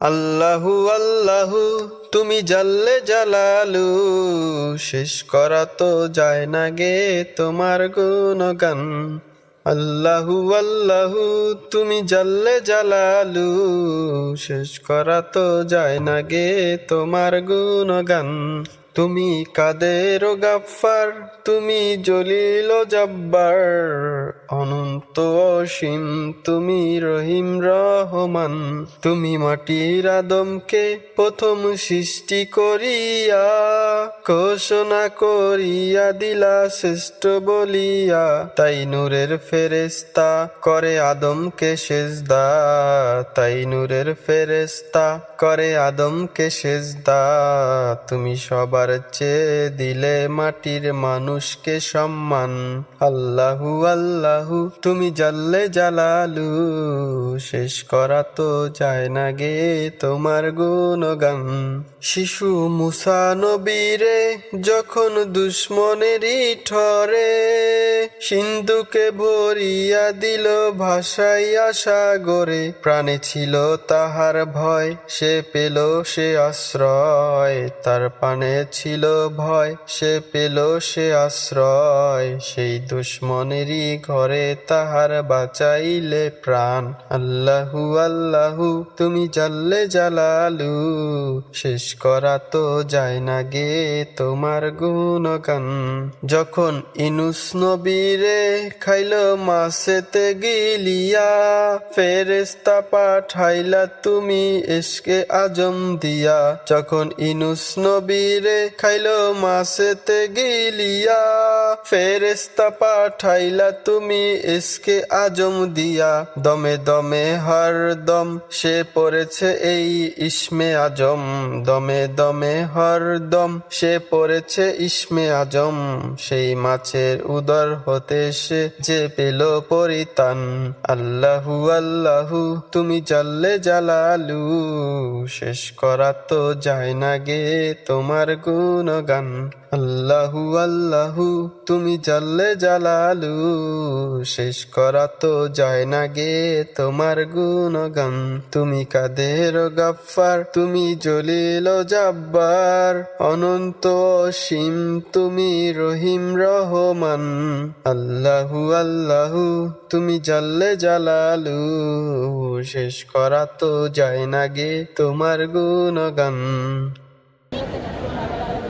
আল্লাহু আল্লাহু, তুমি জাল্লে জালালু। শেষ করা তো যায় না গে তোমার গুণগান। আল্লাহু আল্লাহু, তুমি জাল্লে জালালু। শেষ করা তো যায় না গে তোমার গুণগান। তুমি কাদের গাফার তুমি জলিল জব্বার। অনন্ত অসীম, তুমি রহিম রহমান। তুমি মাটির আদমকে প্রথম সৃষ্টি করিয়া, ঘোষণা করিয়া দিলা শ্রেষ্ঠ বলিয়া। তাই নূরের ফেরেস্তা করে আদমকে সেজদা। তাই নূরের ফেরেস্তা করে আদমকে সেজদা। তুমি সবার চেয়ে দিলে মাটির মানুষকে সম্মান। আল্লাহু আল্লাহু তুমি জাল্লে জালালু শেষ করা তো যায় না গে তোমার গুণগান। শিশু মুসা নবীরে যখন দুশ্মনেরই ঠরে, সিন্ধুকে ভরিয়া দিল ভাসাইয়া সাগরে প্রাণে ছিল তাহার ভয়, সে পেল সে আশ্রয়। তার পানে ছিল ভয়, সে পেল সে আশ্রয়। সেই দুশ্মনেরই ঘরে তাহার বাঁচাইলে প্রাণ। আল্লাহু আল্লাহু, তুমি জাল্লে জালালু। শেষ করা তো যায় না গে তোমার গুণগান। যখন ইনুস নবীরে খাইল মাসেতে গিলিয়া ফেরেস্তা পাঠাইলা তুমি এসকে আজম দিয়া। যখন ইনুস নবীরে খাইল মাসেতে গিলিয়া ফেরেস্তা পাঠাইলা তুমি এসকে আজম দিয়া। দমে দমে হর দম, সে পড়েছে এই ইসমে আজম। দমে দমে দম সে পড়েছে ইসমে আজম। সেই মাছের উদর হতে সে যে পেল পরিতান আল্লাহু আল্লাহু, তুমি জাল্লে জালালু। শেষ করা তো যায় না গে তোমার গুণগান। আল্লাহু আল্লাহু, তুমি জাল্লে জালালু। শেষ করা তো যায় না গে তোমার গুণগান। তুমি কাদের গাফার তুমি জলিল জাব্বার। অনন্ত অসীম, তুমি রহিম রহমান। আল্লাহু আল্লাহু, তুমি জাল্লে জালালু। শেষ করা তো যায় না গে তোমার গুণগান।